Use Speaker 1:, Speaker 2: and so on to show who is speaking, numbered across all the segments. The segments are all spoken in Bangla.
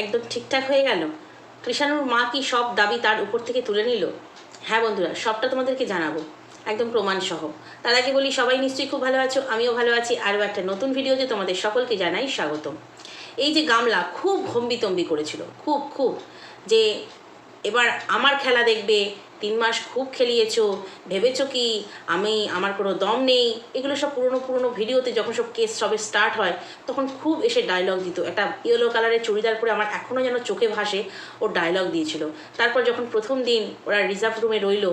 Speaker 1: একদম ঠিকঠাক হয়ে গেল। কৃষাণুর মা কি সব দাবি তার উপর থেকে তুলে নিল? হ্যাঁ বন্ধুরা, সবটা তোমাদেরকে জানাব। একদম প্রমাণসহ। তার আগে বলি, সবাই নিশ্চয়ই খুব ভালো আছো, আমিও ভালো আছি, আরও একটা নতুন ভিডিওতে তোমাদের সকলকে জানাই স্বাগতম। এই যে গামলা খুব হম্বিতম্বি করেছিল, খুব খুব। যে এবার আমার খেলা দেখবে তিন মাস খুব খেলিয়েছো, ভেবেছো কি আমি আমার কোনো দম নেই? এগুলো সব পুরনো পুরনো ভিডিওতে যখন সব কেস সবে স্টার্ট হয়, তখন খুব এসে ডায়লগ দিত। একটা ইয়েলো কালারের চুড়িদার পরে আমার এখনও যেন চোখে ভাসে, ও ডায়লগ দিয়েছিল। তারপর যখন প্রথম দিন ওরা রিজার্ভ রুমে রইল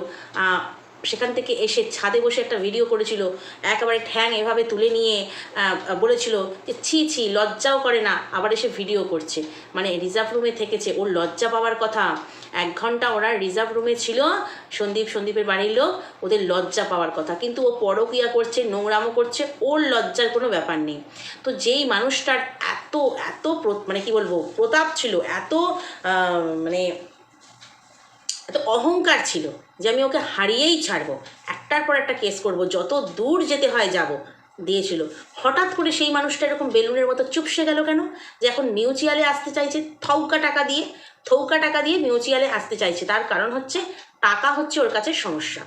Speaker 1: সেখান থেকে এসে ছাদে বসে একটা ভিডিও করেছিল, একেবারে ঠ্যাং এভাবে তুলে নিয়ে বলেছিল যে, ছি ছি, লজ্জাও করে না। আবার এসে ভিডিও করছে। মানে রিজার্ভ রুমে থেকেছে, ওর লজ্জা পাওয়ার কথা। এক ঘণ্টা ওরা রিজার্ভ রুমে ছিল। সন্দীপ, সন্দীপের বাড়ির লোক, ওদের লজ্জা পাওয়ার কথা। কিন্তু ও পরকিয়া করছে নোংরামো করছে, ওর লজ্জার কোনো ব্যাপার নেই। তো যেই মানুষটার এত এত মানে কি বলব, প্রতাপ ছিল, এত মানে এত অহংকার ছিল যে আমি ওকে হারিয়েই ছাড়বো। একটার পর একটা কেস করব, যত দূর যেতে হয় যাব, দিয়েছিল। হঠাৎ করে সেই মানুষটা এরকম বেলুনের মতো চুপসে গেল কেন? যে এখন মিউচুয়ালে আসতে চাইছে থৌকা টাকা দিয়ে থৌকা টাকা দিয়ে মিউচুয়ালে আসতে চাইছে। তার কারণ হচ্ছে টাকা হচ্ছে ওর কাছে সমস্যা।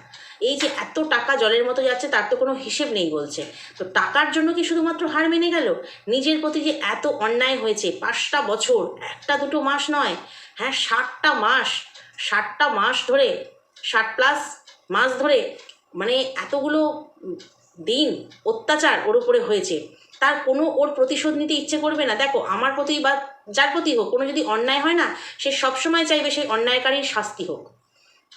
Speaker 1: এই যে এত টাকা জলের মতো যাচ্ছে, তার তো কোনো হিসেব নেই বলছে। তো টাকার জন্য কি শুধুমাত্র হার মেনে গেল? নিজের প্রতি যে এত অন্যায় হয়েছে, পাঁচটা বছর, একটা দুটো মাস নয় হ্যাঁ ষাটটা মাস ষাটটা মাস ধরে, ষাট প্লাস মাস ধরে মানে এতগুলো দিন অত্যাচার ওর উপরে হয়েছে। তার কোনো ওর প্রতিশোধ নিতে ইচ্ছে করবে না। দেখো, আমার প্রতি বা যার প্রতি হোক, কোনো যদি অন্যায় হয় না, সে সবসময় চাইবে সেই অন্যায়কারীর শাস্তি হোক।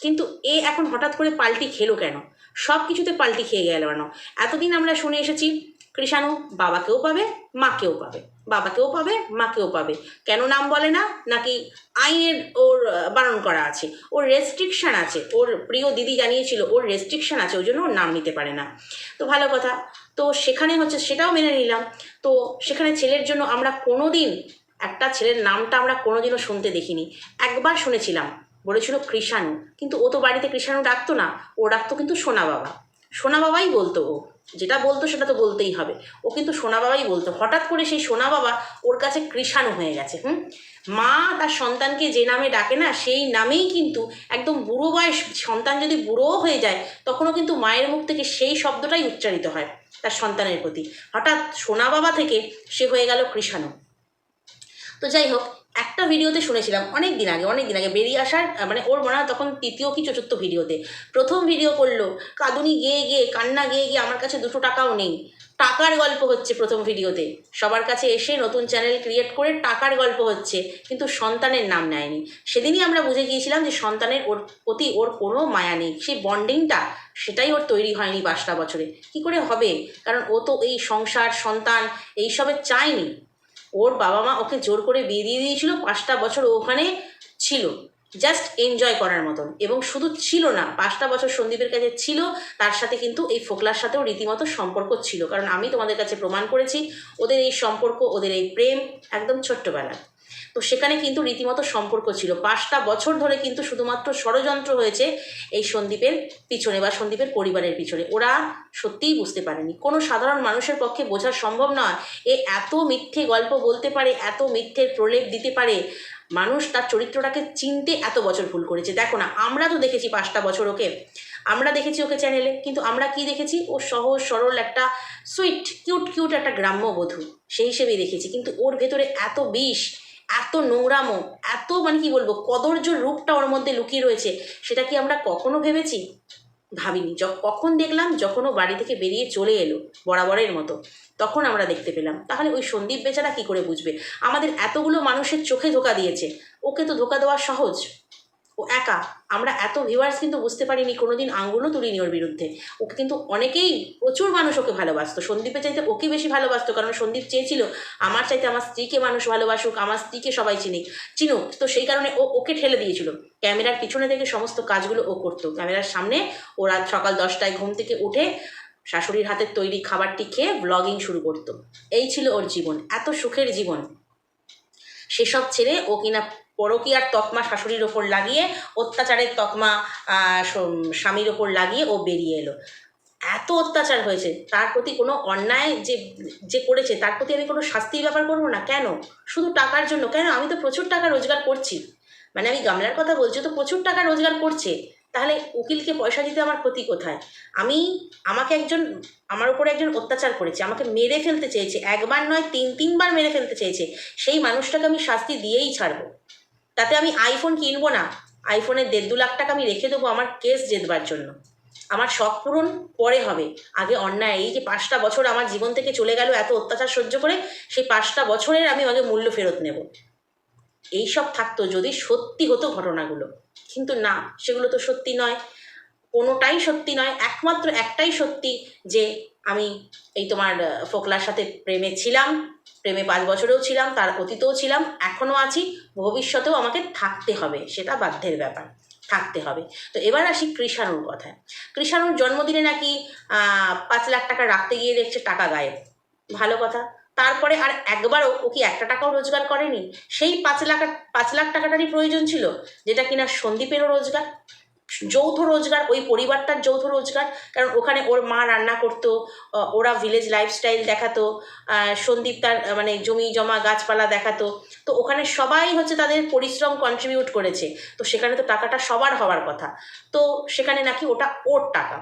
Speaker 1: কিন্তু এ এখন হঠাৎ করে পাল্টি খেলো কেন? সব কিছুতে পাল্টি খেয়ে গেল কেন? এতদিন আমরা শুনে এসেছি, কৃষাণু বাবাকেও পাবে, মাকেও পাবে। বাবাকেও পাবে, মাকেও পাবে। কেন নাম বলে না? নাকি আইনের ওর বারণ করা আছে। ওর রেস্ট্রিকশান আছে। ওর প্রিয় দিদি জানিয়েছিল, ওর রেস্ট্রিকশান আছে, ওই জন্য ওর নাম নিতে পারে না। তো ভালো কথা তো সেখানে হচ্ছে সেটাও মেনে নিলাম। তো সেখানে ছেলের জন্য আমরা কোনো দিন একটা ছেলের নামটা আমরা কোনোদিনও শুনতে দেখিনি। একবার শুনেছিলাম, বলেছিল কৃষাণু। কিন্তু ও তো বাড়িতে কৃষাণু ডাকতো না, ও ডাকতো কিন্তু সোনা বাবা। সোনা বাবাই বলতো ও, যেটা বলতো সেটা তো বলতেই হবে। ও কিন্তু সোনা বাবাই বলতো। হঠাৎ করে সেই সোনা বাবা ওর কাছে কৃষাণু হয়ে গেছে, হুম? মা তার সন্তানকে যে নামে ডাকে না, সেই নামেই কিন্তু একদম বুড়ো বয়স, সন্তান যদি বুড়োও হয়ে যায়, তখনও কিন্তু মায়ের মুখ থেকে সেই শব্দটাই উচ্চারিত হয়। তার সন্তানের প্রতি। হঠাৎ সোনা বাবা থেকে সে হয়ে গেল কৃষাণু। তো যাই হোক, একটা ভিডিওতে শুনেছিলাম অনেক দিন আগে, অনেক দিন আগে বেরিয়ে আসার মানে ওর মনে তখন তৃতীয় কি চতুর্থ ভিডিওতে। প্রথম ভিডিও করল, কাদুনি গিয়ে গিয়ে, কান্না গিয়ে গিয়ে, আমার কাছে দুশো টাকাও নেই। টাকার গল্প হচ্ছে প্রথম ভিডিওতে। সবার কাছে এসে নতুন চ্যানেল ক্রিয়েট করে টাকার গল্প হচ্ছে, কিন্তু সন্তানের নাম নেয়নি। সেদিনই আমরা বুঝে গিয়েছিলাম যে সন্তানের ওর প্রতি ওর কোনো মায়া নেই। সেই বন্ডিংটা সেটাই ওর তৈরি হয়নি পাঁচটা বছরে। কি করে হবে? কারণ ও তো এই সংসার, সন্তান, এইসবে চায়নি। ওর বাবা মা ওকে জোর করে বিয়ে দিয়ে দিয়েছিল, পাঁচটা বছর ওখানে ছিল। জাস্ট এনজয় করার মতন। এবং শুধু ছিল না, পাঁচটা বছর সন্দীপের কাছে ছিল, তার সাথে কিন্তু এই ফোকলার সাথেও রীতিমতো সম্পর্ক ছিল। কারণ আমি তোমাদের কাছে প্রমাণ করেছি, ওদের এই সম্পর্ক, ওদের এই প্রেম একদম ছোট্টবেলার। তো সেখানে কিন্তু রীতিমতো সম্পর্ক ছিল। পাঁচটা বছর ধরে কিন্তু শুধুমাত্র ষড়যন্ত্র হয়েছে এই সন্দীপের পিছনে বা সন্দীপের পরিবারের পিছনে। ওরা সত্যিই বুঝতে পারেনি। কোনো সাধারণ মানুষের পক্ষে বোঝা সম্ভব নয়, এ এত মিথ্যে গল্প বলতে পারে, এত মিথ্যের প্রলেপ দিতে পারে। মানুষ তার চরিত্রটাকে চিনতে এত বছর ভুল করেছে। দেখো না, আমরা তো দেখেছি পাঁচটা বছর ওকে, আমরা দেখেছি ওকে চ্যানেলে কিন্তু আমরা কি দেখেছি? ও সহজ, সরল একটা সুইট কিউট কিউট একটা গ্রাম্য বধূ, সেই হিসেবেই দেখেছি। কিন্তু ওর ভেতরে এত বিষ, এত নোংরামো, এত মানে কি বলব কদর্য রূপটা ওর মধ্যে লুকিয়ে রয়েছে, সেটা কি আমরা কখনো ভেবেছি? ভাবিনি। কখন দেখলাম যখন ও বাড়ি থেকে বেরিয়ে চলে এলো, বরাবরের মতো। তখন আমরা দেখতে পেলাম। তাহলে ওই সন্দীপ বেচারা কি করে বুঝবে? আমাদের এতগুলো মানুষের চোখে ধোকা দিয়েছে। ওকে তো ধোকা দেওয়া সহজ। ও একা। আমরা এত ভিউয়ার্স কিন্তু বুঝতে পারিনি, কোনোদিন আঙ্গুলও তুলিনি ওর বিরুদ্ধে। ওকে কিন্তু অনেকেই প্রচুর মানুষ ওকে ভালোবাসতো। সন্দীপের চাইতে ওকে বেশি ভালোবাসতো, কারণ সন্দীপ চেয়েছিল আমার চাইতে আমার স্ত্রীকে মানুষ ভালোবাসুক, আমার স্ত্রীকে সবাই চিনি চিনুক, তো সেই কারণে ও ওকে ঠেলে দিয়েছিল। ক্যামেরার পিছনে থেকে সমস্ত কাজগুলো ও করতো। ক্যামেরার সামনে ও রাত সকাল দশটায় ঘুম থেকে উঠে শাশুড়ির হাতের তৈরি খাবারটি খেয়ে ব্লগিং শুরু করতো। এই ছিল ওর জীবন, এত সুখের জীবন। সেসব ছেড়ে ও কিনা পরকীয়ার তকমা শাশুড়ির ওপর লাগিয়ে, অত্যাচারের তকমা স্বামীর ওপর লাগিয়ে ও বেরিয়ে এলো। এত অত্যাচার হয়েছে, তার প্রতি কোনো অন্যায় যে যে করেছে, তার প্রতি আমি কোনো শাস্তির ব্যাপার করব না। কেন? শুধু টাকার জন্য। কেন? আমি তো প্রচুর টাকা রোজগার করছি। মানে আমি গামলার কথা বলছি তো প্রচুর টাকা রোজগার করছে। তাহলে উকিলকে পয়সা দিতে আমার ক্ষতি কোথায়? আমি আমাকে একজন, আমার উপরে একজন অত্যাচার করেছে, আমাকে মেরে ফেলতে চেয়েছে, একবার নয়, তিন, তিনবার মেরে ফেলতে চেয়েছে, সেই মানুষটাকে আমি শাস্তি দিয়েই ছাড়বো। তাতে আমি আইফোন কিনবো না আইফোনের দেড় দু লাখ টাকা আমি রেখে দেবো আমার কেস জেতবার জন্য। আমার শখ পূরণ পরে হবে। আগে অন্যায়, এই যে পাঁচটা বছর আমার জীবন থেকে চলে গেল এত অত্যাচার সহ্য করে, সেই পাঁচটা বছরের আমি আগে মূল্য ফেরত নেব। এইসব থাকতো যদি সত্যি হতো ঘটনাগুলো। কিন্তু না, সেগুলো তো সত্যি নয়। কোনোটাই সত্যি নয়, একমাত্র একটাই সত্যি যে আমি এই তোমার ফোকলার সাথে প্রেমে ছিলাম, প্রেমে পাঁচ বছরেও ছিলাম, তার অতীতেও ছিলাম, এখনও আছি, ভবিষ্যতেও আমাকে থাকতে হবে, সেটা বাধ্যের ব্যাপার, থাকতে হবে। তো এবার আসি কৃষাণুর কথায়। কৃষাণুর জন্মদিনে নাকি পাঁচ লাখ টাকা রাখতে গিয়ে দেখছে টাকা গায়েব। ভালো কথা। তারপরে আর একবারও ও কি একটা টাকাও রোজগার করেনি? সেই পাঁচ লাখ পাঁচ লাখ টাকাটারই প্রয়োজন ছিল, যেটা কিনা সন্দীপেরও রোজগার, যৌথ রোজগার, ওই পরিবারটার যৌথ রোজগার, কারণ ওখানে ওর মা রান্না করতো ওরা ভিলেজ লাইফস্টাইল দেখাতো সন্দীপ তার মানে জমি জমা গাছপালা দেখাতো, তো ওখানে সবাই হচ্ছে তাদের পরিশ্রম কন্ট্রিবিউট করেছে, তো সেখানে তো টাকাটা সবার হওয়ার কথা, তো সেখানে নাকি ওটা ওর টাকা।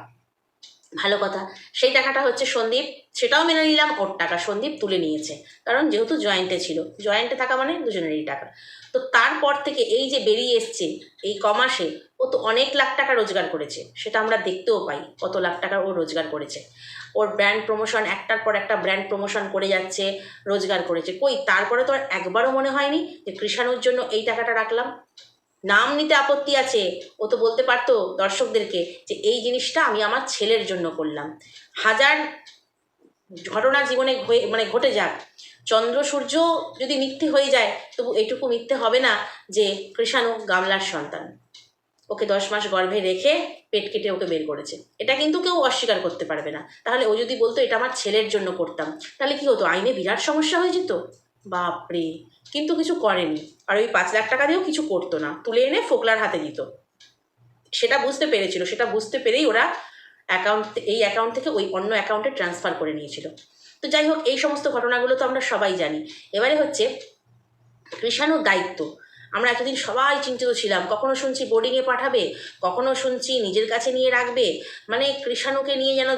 Speaker 1: ভালো কথা। সেই টাকাটা হচ্ছে সন্দীপ, সেটাও মেনে নিলাম, ওর টাকা সন্দীপ তুলে নিয়েছে। কারণ যেহেতু জয়েন্টে ছিল জয়েন্টে থাকা মানে দুজনেরই টাকা। তো তারপর থেকে এই যে বেরিয়ে এসছে এই কমাসে ও তো অনেক লাখ টাকা রোজগার করেছে, সেটা আমরা দেখতেও পাই কত লাখ টাকা ও রোজগার করেছে। ওর ব্র্যান্ড প্রমোশন একটার পর একটা ব্র্যান্ড প্রমোশন করে যাচ্ছে, রোজগার করেছে। কই, তারপরে তো আর একবারও মনে হয়নি যে কৃষাণুর জন্য এই টাকাটা রাখলাম। নাম নিতে আপত্তি আছে। ও তো বলতে পারতো দর্শকদেরকে যে এই জিনিসটা আমি আমার ছেলের জন্য করলাম। হাজার ঘটনা জীবনে মানে ঘটে যাক। চন্দ্র, সূর্য যদি মিথ্যে হয়ে যায়, তবু এটুকু মিথ্যে হবে না যে কৃষাণু গামলার সন্তান। ওকে দশ মাস গর্ভে রেখে পেট কেটে ওকে বের করেছে। এটা কিন্তু কেউ অস্বীকার করতে পারবে না। তাহলে ও যদি বলতো, এটা আমার ছেলের জন্য করতাম তাহলে কি হতো? আইনে বিরাট সমস্যা হয়ে যেত? বাপরে! কিন্তু কিছু করেনি। আর ওই পাঁচ লাখ টাকা দিয়েও কিছু করতো না। তুলে এনে ফোকলার হাতে দিত। সেটা বুঝতে পেরেছিল। সেটা বুঝতে পেরেই ওরা অ্যাকাউন্ট এই অ্যাকাউন্ট থেকে ওই অন্য অ্যাকাউন্টে ট্রান্সফার করে নিয়েছিল। তো যাই হোক, এই সমস্ত ঘটনাগুলো তো আমরা সবাই জানি। এবারে হচ্ছে কৃষাণুর দায়িত্ব। আমরা এতদিন সবাই চিন্তিত ছিলাম। কখনো শুনছি বোর্ডিংয়ে পাঠাবে, কখনো শুনছি নিজের কাছে নিয়ে রাখবে। মানে কৃষাণুকে নিয়ে যেন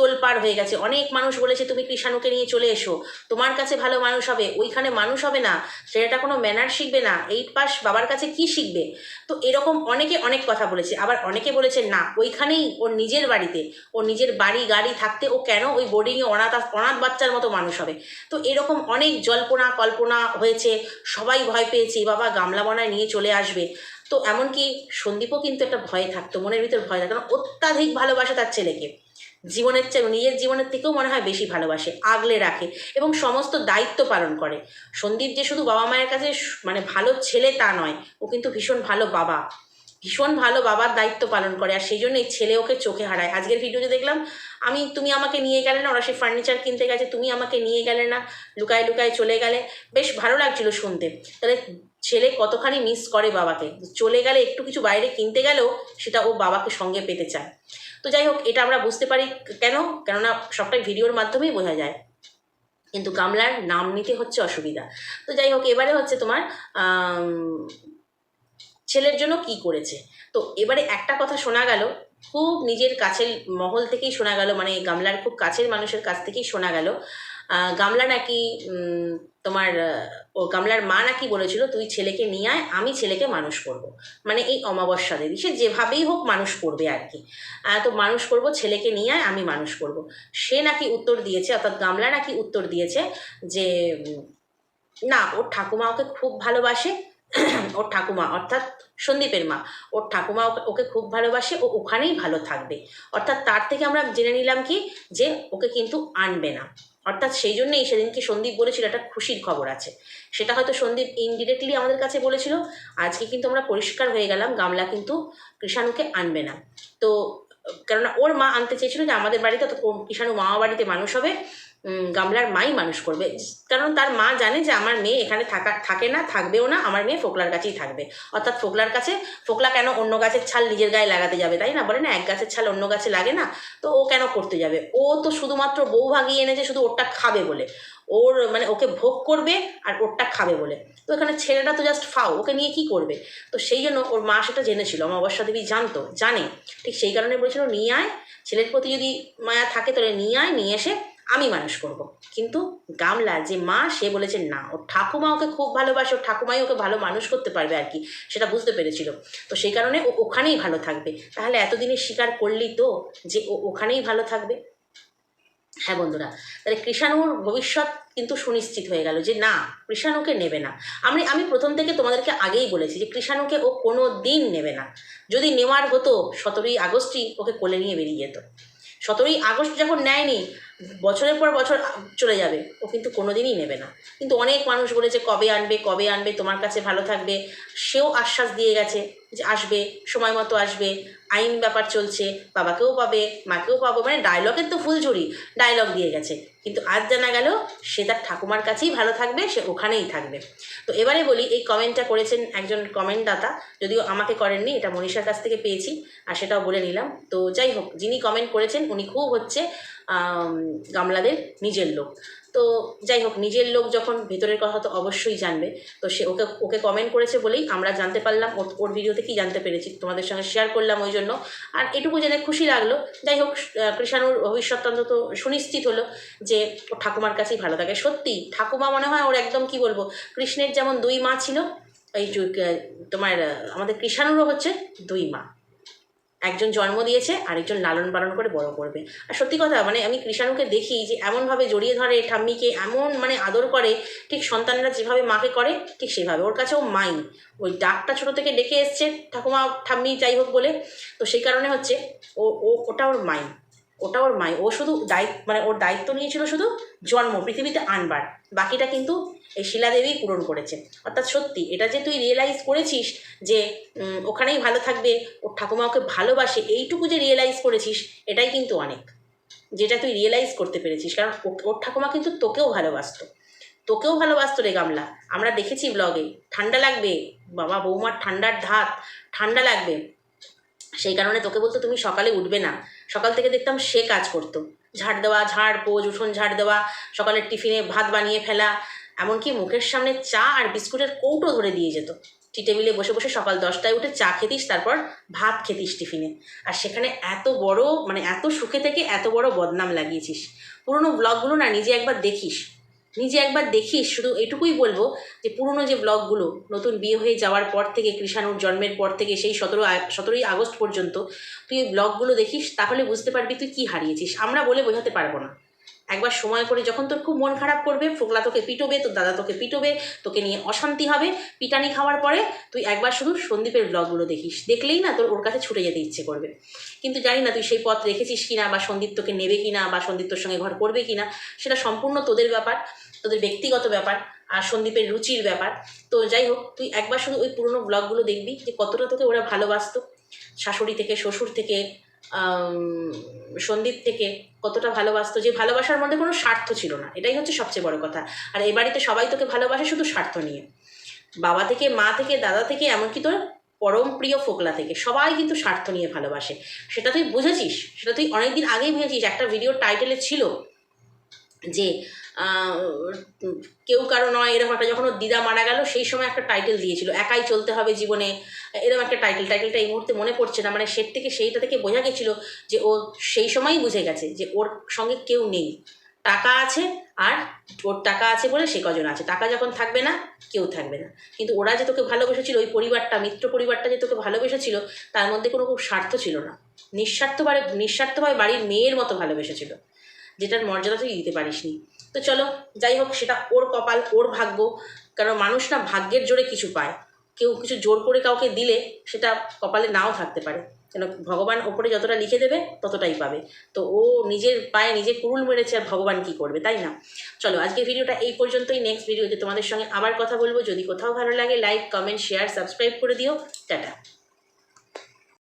Speaker 1: তোলপাড় হয়ে গেছে। অনেক মানুষ বলেছে, তুমি কৃষাণুকে নিয়ে চলে এসো। তোমার কাছে ভালো মানুষ হবে। ওইখানে মানুষ হবে না। সেটা কোনো ম্যানার শিখবে না। এইট পাস বাবার কাছে কি শিখবে? তো এরকম অনেকে অনেক কথা বলেছে। আবার অনেকে বলেছে, না, ওইখানেই ওর নিজের বাড়িতে, ওর নিজের বাড়ি গাড়ি থাকতে ও কেন ওই বোর্ডিংয়ে অনাথ অনাথ বাচ্চার মতো মানুষ হবে? তো এরকম অনেক জল্পনা, কল্পনা হয়েছে। সবাই ভয় পেয়েছে বাবা, গামলা বনায় নিয়ে চলে আসবে। তো এমনকি সন্দীপও কিন্তু একটা ভয় থাকতো, মনের ভিতর ভয় থাকতো অত্যাধিক ভালোবাসে তার ছেলেকে। জীবনের চেয়ে নিজের জীবনের থেকেও মনে হয় বেশি ভালোবাসে, আগলে রাখে এবং সমস্ত দায়িত্ব পালন করে। সন্দীপ যে শুধু বাবা মায়ের কাছে মানে ভালো ছেলে তা নয়, ও কিন্তু ভীষণ ভালো বাবা। ভীষণ ভালো বাবার দায়িত্ব পালন করে আর সেই জন্যই ছেলে ওকে চোখে হারায়। আজকের ভিডিওতে দেখলাম, আমি, তুমি আমাকে নিয়ে গেলে না, ওরা সেই ফার্নিচার কিনতে গেছে, তুমি আমাকে নিয়ে গেলে না, লুকায় লুকায় চলে গেলে। বেশ ভালো লাগছিল শুনতে। তাহলে ছেলে কতখানি মিস করে বাবাকে? চলে গেলে একটু কিছু বাইরে কিনতে গেলেও সেটা ও বাবাকে সঙ্গে পেতে চায়। তো যাই হোক, এটা আমরা বুঝতে পারি কেন? কেননা সবটাই ভিডিওর মাধ্যমেই বোঝা যায়। কিন্তু গামলার নাম নিতে হচ্ছে অসুবিধা। তো যাই হোক, এবারে হচ্ছে তোমার ছেলের জন্য কি করেছে? তো এবারে একটা কথা শোনা গেল, খুব নিজের কাছের মহল থেকেই শোনা গেল মানে গামলার খুব কাছের মানুষের কাছ থেকেই শোনা গেল গামলা নাকি তোমার ও গামলার মা নাকি বলেছিল, তুই ছেলেকে নিয়ে আয়, আমি ছেলেকে মানুষ করব। মানে এই অমাবস্যা দেবী সে যেভাবেই হোক মানুষ করবে আর কি তো মানুষ করব, ছেলেকে নিয়ে আয়, আমি মানুষ করব। সে নাকি উত্তর দিয়েছে, অর্থাৎ গামলা নাকি উত্তর দিয়েছে যে না, ওর ঠাকুমা ওকে খুব ভালোবাসে, ওর ঠাকুমা, অর্থাৎ সন্দীপের মা, ওর ঠাকুমা ওকে খুব ভালোবাসে, ও ওখানেই ভালো থাকবে অর্থাৎ তার থেকে আমরা জেনে নিলাম কি, যে ওকে কিন্তু আনবে না অর্থাৎ সেই জন্যেই সেদিনকে সন্দীপ বলেছিল একটা খুশির খবর আছে। সেটা হয়তো সন্দীপ ইনডিরেক্টলি আমাদের কাছে বলেছিল। আজকে কিন্তু আমরা পরিষ্কার হয়ে গেলাম, গামলা কিন্তু কৃষাণুকে আনবে না। তো কেননা ওর মা আনতে চেয়েছিল যে আমাদের বাড়িতে তো কৃষাণু মামা বাড়িতে মানুষ হবে। গামলার মাই মানুষ করবে। কারণ তার মা জানে যে আমার মেয়ে এখানে থাকা থাকে না, থাকবেও না, আমার মেয়ে ফোকলার কাছেই থাকবে। অর্থাৎ ফোকলার কাছে ফোকলা কেন অন্য গাছের ছাল নিজের গায়ে লাগাতে যাবে, তাই না? বলে না, এক গাছের ছাল অন্য গাছে লাগে না, তো ও কেন করতে যাবে? ও তো শুধুমাত্র বউ ভাগিয়ে এনেছে শুধু ওরটা খাবে বলে। ওর মানে ওকে ভোগ করবে আর ওরটা খাবে বলে। তো এখানে ছেলেটা তো জাস্ট ফাও, ওকে নিয়ে কি করবে? তো সেই জন্য ওর মা সেটা জেনেছিল, অমাবস্যা দেবী জানতো, জানে। ঠিক সেই কারণে বলেছিল, নিয়ে আয়, ছেলের প্রতি যদি মায়া থাকে তাহলে নিয়ে আয়, নিয়ে এসে আমি মানুষ করব। কিন্তু গামলা যে মা, সে বলেছে না। ওর ঠাকুমা ওকে খুব ভালোবাসে, ওর ঠাকুমাই ওকে ভালো মানুষ করতে পারবে আর কি, সেটা বুঝতে পেরেছিল। তো সেই কারণে ও ওখানেই ভালো থাকবে। তাহলে এতদিনে স্বীকার করলি তো যে ও ওখানেই ভালো থাকবে? হ্যাঁ বন্ধুরা, তাহলে কৃষাণুর ভবিষ্যৎ কিন্তু সুনিশ্চিত হয়ে গেল যে না, কৃষাণুকে নেবে না। আমি আমি প্রথম থেকে তোমাদেরকে আগেই বলেছি যে কৃষাণুকে ও কোনো দিন নেবে না। যদি নেওয়ার হতো, সতেরোই আগস্টই ওকে কোলে নিয়ে বেরিয়ে যেত। সতেরোই আগস্ট যখন নেয়নি বছরের পর বছর চলে যাবে, ও কিন্তু কোনো দিনই নেবে না। কিন্তু অনেক মানুষ বলেছে, কবে আনবে কবে আনবে, তোমার কাছে ভালো থাকবে। সেও আশ্বাস দিয়ে গেছে যে আসবে, সময় মতো আসবে, আইন ব্যাপার চলছে, বাবাকেও পাবে, মাকেও পাবো মানে ডায়লগের তো ফুলঝুরি ডায়লগ দিয়ে গেছে। কিন্তু আজ জানা গেল, সে তার ঠাকুমার কাছেই ভালো থাকবে, সে ওখানেই থাকবে। তো এবারে বলি, এই কমেন্টটা করেছেন একজন কমেন্ট দাতা, যদিও আমাকে করেননি, এটা মনীষার কাছ থেকে পেয়েছি, আর সেটাও বলে নিলাম। তো যাই হোক, যিনি কমেন্ট করেছেন, উনি খুব হচ্ছে গামলাদের নিজের লোক। তো যাই হোক, নিজের লোক যখন ভেতরের কথা তো অবশ্যই জানবে। তো সে ওকে ওকে কমেন্ট করেছে বলেই আমরা জানতে পারলাম। ওর ওর ভিডিওতে কি জানতে পেরেছি। তোমাদের সঙ্গে শেয়ার করলাম ওই জন্য। আর এটুকু জেনে খুশি লাগল। যাই হোক কৃষাণুর ভবিষ্যৎ অন্তত সুনিশ্চিত হলো যে ও ঠাকুমার কাছেই ভালো থাকে। সত্যি, ঠাকুমা মনে হয় ওর একদম কি বলব, কৃষ্ণের যেমন দুই মা ছিল, এই তোমার আমাদের কৃষাণুরও হচ্ছে দুই মা। একজন জন্ম দিয়েছে, আরেকজন লালন পালন করে বড় করবে। আর সত্যি কথা মানে আমি কৃষাণুকে দেখি যে এমনভাবে জড়িয়ে ধরে ঠাম্মিকে, এমন মানে আদর করে, ঠিক সন্তানরা যেভাবে মাকে করে, ঠিক সেভাবে ওর কাছেও মাই। ওই ডাকটা ছোটো থেকে ডেকে এসছে, ঠাকুমা, ঠাম্মি যাই হোক বলে। তো সেই কারণে হচ্ছে ও, ওটা ওর মাই। ওটা ওর মাই ও শুধু দায়িত্ব মানে ওর দায়িত্ব নিয়েছিল শুধু জন্ম, পৃথিবীতে আনবার। বাকিটা কিন্তু এই শিলাদেবী পূরণ করেছে। অর্থাৎ সত্যি, এটা যে তুই রিয়েলাইজ করেছিস যে ওখানেই ভালো থাকবে, ওর ঠাকুমা ওকে ভালোবাসে, এইটুকু যে রিয়েলাইজ করেছিস, এটাই কিন্তু অনেক। যেটা তুই রিয়েলাইজ করতে পেরেছিস, কারণ ওর ঠাকুমা কিন্তু তোকেও ভালোবাসতো। তোকেও ভালোবাসতো রে গামলা। আমরা দেখেছি ব্লগে ঠান্ডা লাগবে, বাবা বৌমার ঠান্ডার ধাত, ঠান্ডা লাগবে। সেই কারণে তোকে বলতো তুমি সকালে উঠবে না। সকাল থেকে দেখতাম সে কাজ করতো। ঝাড় দেওয়া, ঝাড়, পোজ, উঠোন ঝাড় দেওয়া, সকালের টিফিনে ভাত বানিয়ে ফেলা, এমনকি মুখের সামনে চা আর বিস্কুটের কৌটো ধরে দিয়ে যেত। টি টেবিলে বসে বসে সকাল দশটায় উঠে চা খেতিস, তারপর ভাত খেতিস টিফিনে। আর সেখানে এত বড় মানে এত সুখে থেকে এত বড় বদনাম লাগিয়েছিস। পুরোনো ব্লগগুলো না নিজে একবার দেখিস। নিজে একবার দেখিস, শুধু এটুকুই বলব যে পুরনো যে ব্লগগুলো, নতুন বিয়ে হয়ে যাওয়ার পর থেকে, কৃষাণুর জন্মের পর থেকে, সেই সতেরো সতেরোই আগস্ট পর্যন্ত, তুই ওই ব্লগগুলো দেখিস, তাহলে বুঝতে পারবি তুই কী হারিয়েছিস। আমরা বলে বোঝাতে পারব না। একবার সময় করে যখন তোর খুব মন খারাপ করবে, ফোকলা তোকে পিটোবে, তোর দাদা তোকে পিটোবে, তোকে নিয়ে অশান্তি হবে, পিটানি খাওয়ার পরে তুই একবার শুধু সন্দীপের ব্লগগুলো দেখিস। দেখলেই না তোর ওর কাছে ছুটে যেতে ইচ্ছে করবে। কিন্তু জানি না তুই সেই পথ রেখেছিস কিনা বা সন্দীপ তোকে নেবে কিনা বা সন্দীপ তোর সঙ্গে ঘর করবে কিনা, সেটা সম্পূর্ণ তোদের ব্যাপার, তোদের ব্যক্তিগত ব্যাপার আর সন্দীপের রুচির ব্যাপার। তো যাই হোক, তুই একবার শুধু ওই পুরনো ব্লগগুলো দেখবি যে কতটা তোকে ওরা ভালোবাসতো। শাশুড়ি থেকে, শ্বশুর থেকে সন্দীপ থেকে কতটা ভালোবাসত, যে ভালোবাসার মধ্যে কোনো স্বার্থ ছিল না। এটাই হচ্ছে সবচেয়ে বড় কথা। আর এই বাড়িতে সবাই তোকে ভালোবাসে শুধু স্বার্থ নিয়ে। বাবা থেকে, মা থেকে, দাদা থেকে, এমনকি তোর পরম প্রিয় ফোকলা থেকে, সবাই কিন্তু স্বার্থ নিয়ে ভালোবাসে। সেটা তুই বুঝেছিস? সেটা তুই অনেকদিন আগেই বুঝেছিস। একটা ভিডিও টাইটেলে ছিল যে কেউ কারও নয়, এরকম একটা যখন দিদা মারা গেল, সেই সময় একটা টাইটেল দিয়েছিল, একাই চলতে হবে জীবনে, এরকম একটা টাইটেল টাইটেলটা এই মুহূর্তে মনে পড়ছে না মানে সে থেকে, সেইটা থেকে বোঝা গেছিল যে ও সেই সময়ই বুঝে গেছে যে ওর সঙ্গে কেউ নেই। টাকা আছে আর ওর টাকা আছে বলে সে কজন আছে। টাকা যখন থাকবে না, কেউ থাকবে না। কিন্তু ওরা যে তোকে ভালোবেসেছিল, ওই পরিবারটা, মিত্র পরিবারটা যে তোকে ভালোবেসেছিল, তার মধ্যে কোনো খুব স্বার্থ ছিল না। নিঃস্বার্থভাবে নিঃস্বার্থভাবে বাড়ির মেয়ের মতো ভালোবেসেছিল, যেটার মর্যাদা তুই দিতে পারিসনি। তো চলো, যাই হোক, সেটা ওর কপাল, ওর ভাগ্য। কারণ মানুষ না ভাগ্যের জোরে কিছু পায়। কেউ কিছু জোর করে কাউকে দিলে সেটা কপালে নাও থাকতে পারে। কেন ভগবান ওপরে যতটা লিখে দেবে, ততটাই পাবে। তো ও নিজের পায়ে নিজে কুরুল মেরেছে আর ভগবান কি করবে, তাই না? চলো, আজকের ভিডিওটা এই পর্যন্তই। নেক্সট ভিডিওতে তোমাদের সঙ্গে আবার কথা বলব। যদি কোথাও ভালো লাগে লাইক কমেন্ট শেয়ার সাবস্ক্রাইব করে দিও। টাটা।